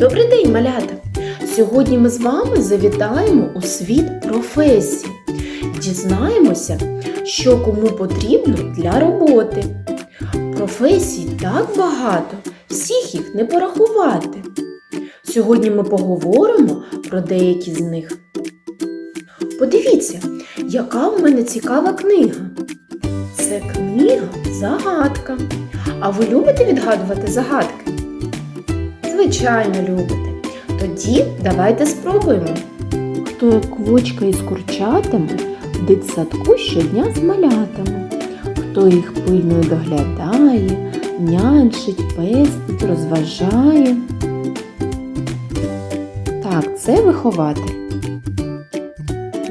Добрий день, малята! Сьогодні ми з вами завітаємо у світ професій. Дізнаємося, що кому потрібно для роботи. Професій так багато, всіх їх не порахувати. Сьогодні ми поговоримо про деякі з них. Подивіться, яка в мене цікава книга. Це книга Загадка. А ви любите відгадувати загадки? Звичайно, любите. Тоді давайте спробуємо. Хто як квочка із курчатами дитсадку щодня з малятами, хто їх пильно доглядає, нянчить, пестить, розважає. Так, це вихователь.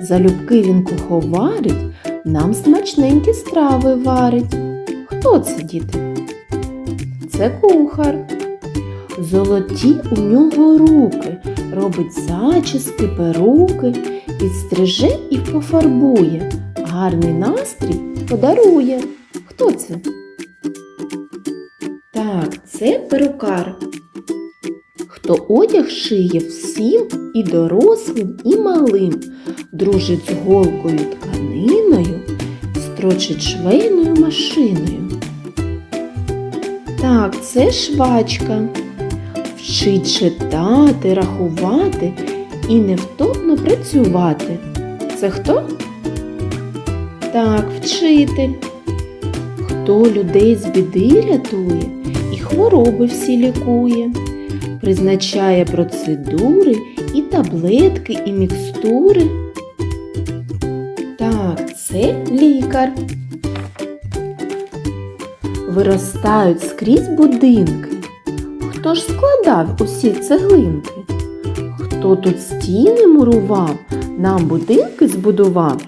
Залюбки він куховарить, нам смачненькі страви варить. Хто це, діти? Це кухар. Золоті у нього руки, робить зачіски, перуки, підстриже і пофарбує, гарний настрій подарує. Хто це? Так, це перукар. Хто одяг шиє всім і дорослим, і малим, дружить з голкою тканиною, строчить швейною машиною. Так, це швачка. Вчить читати, рахувати і невтомно працювати. Це хто? Так, вчитель. Хто людей з біди рятує і хвороби всі лікує, призначає процедури і таблетки, і мікстури. Так, це лікар. Виростають скрізь будинки. Хто ж складав усі цеглинки? Хто тут стіни мурував, нам будинки збудував?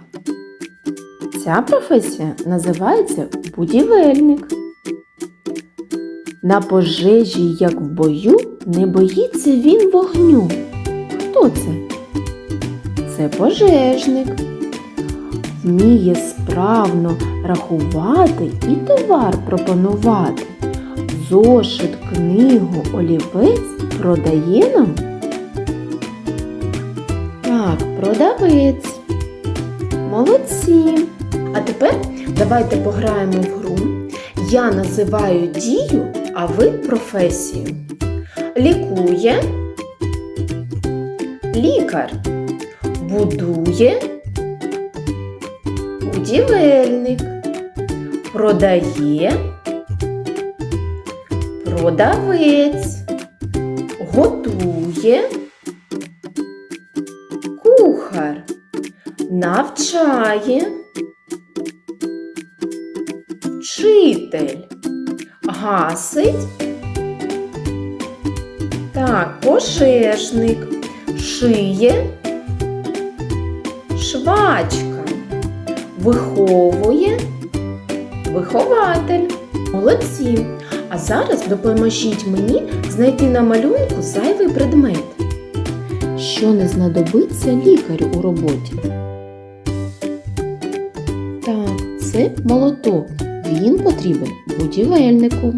Ця професія називається будівельник. На пожежі, як в бою, не боїться він вогню. Хто це? Це пожежник. Вміє справно рахувати і товар пропонувати. Зошит, книгу, олівець продає нам? Так, продавець. Молодці. А тепер давайте пограємо в гру. Я називаю дію, а ви професію. Лікує, лікар, будує, будівельник, продає, продавець, готує, кухар, навчає, вчитель, гасить. Так, пожежник, шиє, швачка, виховує, вихователь. Молодці! А зараз допоможіть мені знайти на малюнку зайвий предмет. Що не знадобиться лікарю у роботі? Так, це молоток. Він потрібен будівельнику.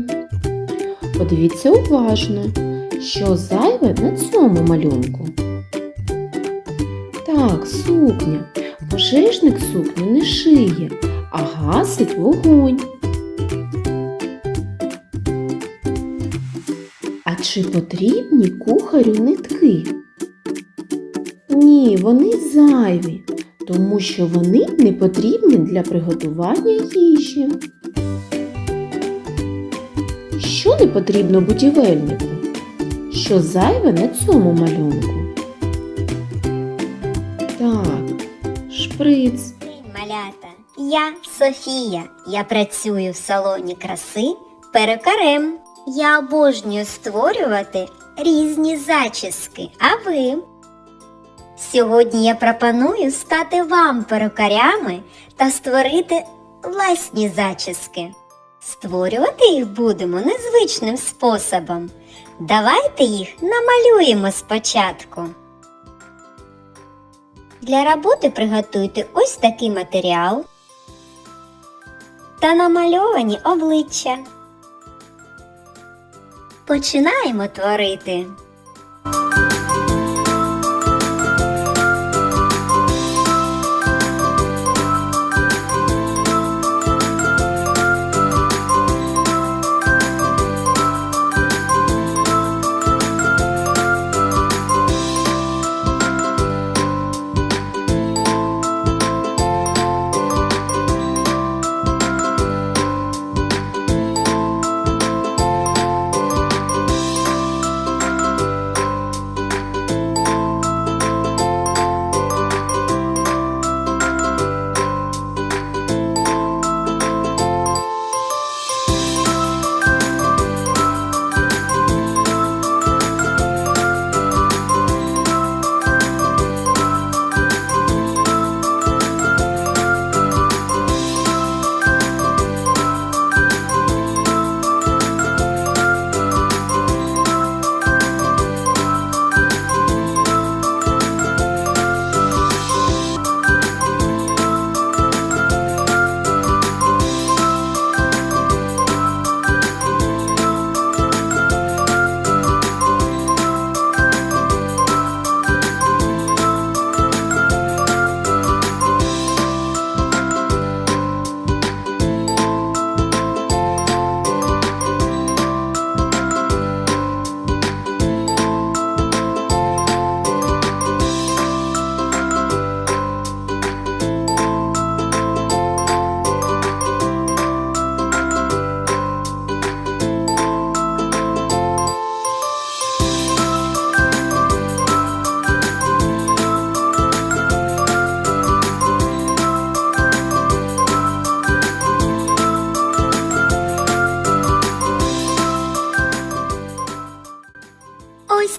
Подивіться уважно, що зайве на цьому малюнку. Так, сукня. Пожежник сукню не шиє, а гасить вогонь. А чи потрібні кухарю нитки? Ні, вони зайві, тому що вони не потрібні для приготування їжі. Що не потрібно будівельнику? Що зайве на цьому малюнку? Так, шприц. Малята! Я Софія. Я працюю в салоні краси перукарем. Я обожнюю створювати різні зачіски. А ви? Сьогодні я пропоную стати вам перукарями та створити власні зачіски. Створювати їх будемо незвичним способом. Давайте їх намалюємо спочатку. Для роботи приготуйте ось такий матеріал та намальовані обличчя. Починаємо творити.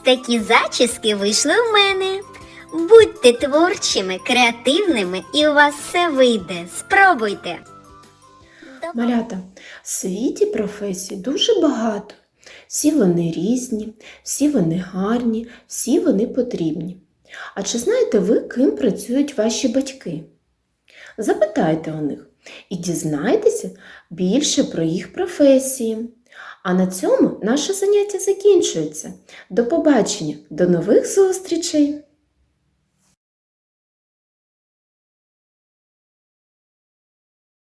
Такі зачіски вийшли в мене. Будьте творчими, креативними, і у вас все вийде. Спробуйте. Малята, в світі професій дуже багато. Всі вони різні, всі вони гарні, всі вони потрібні. А чи знаєте ви, ким працюють ваші батьки? Запитайте у них і дізнайтеся більше про їх професії. А на цьому наше заняття закінчується. До побачення, до нових зустрічей!